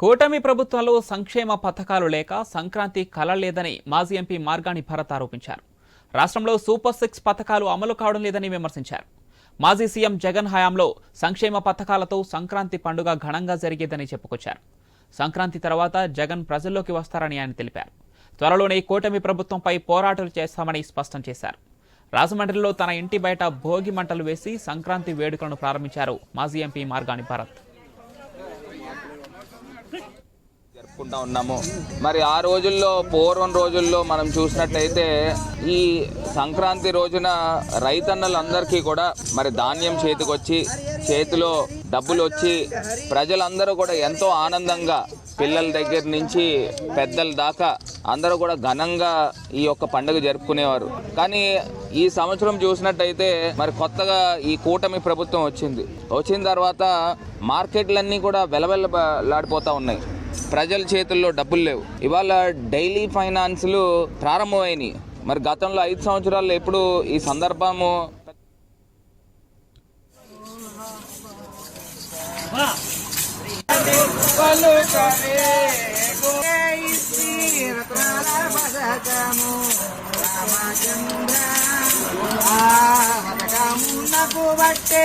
కూటమి ప్రభుత్వంలో సంక్షేమ పథకాలు లేక సంక్రాంతి కల లేదని మాజీ ఎంపీ మార్గాని భరత్ ఆరోపించారు. రాష్ట్రంలో సూపర్ సిక్స్ పథకాలు అమలు కావడం లేదని విమర్శించారు. మాజీ సీఎం జగన్ హయాంలో సంక్షేమ పథకాలతో సంక్రాంతి పండుగ ఘనంగా జరిగేదని చెప్పుకొచ్చారు. సంక్రాంతి తర్వాత జగన్ ప్రజల్లోకి వస్తారని ఆయన తెలిపారు. త్వరలోనే కూటమి ప్రభుత్వంపై పోరాటాలు చేస్తామని స్పష్టం చేశారు. రాజమండ్రిలో తన ఇంటి బయట భోగి మంటలు వేసి సంక్రాంతి వేడుకలను ప్రారంభించారు మాజీ ఎంపీ మార్గాని భరత్. జరుపుకుంటా ఉన్నాము. మరి ఆ రోజుల్లో పూర్వం రోజుల్లో మనం చూసినట్టయితే ఈ సంక్రాంతి రోజున రైతన్నలందరికీ కూడా మరి ధాన్యం చేతికొచ్చి చేతిలో డబ్బులు వచ్చి ప్రజలందరూ కూడా ఎంతో ఆనందంగా పిల్లల దగ్గర నుంచి పెద్దల దాకా అందరూ కూడా ఘనంగా ఈ యొక్క పండుగ జరుపుకునేవారు. కానీ ఈ సంవత్సరం చూసినట్టయితే మరి కొత్తగా ఈ కూటమి ప్రభుత్వం వచ్చింది. వచ్చిన తర్వాత మార్కెట్లన్నీ కూడా వెలవెలలాడిపోతూ ఉన్నాయి. ప్రజల చేతుల్లో డబ్బులు లేవు. ఇవాళ డైలీ ఫైనాన్స్లు ప్రారంభమైనవి మరి గతంలో ఐదు సంవత్సరాల్లో ఎప్పుడు ఈ సందర్భము రామచంద్ర ಹಾಕುವಷ್ಟೇ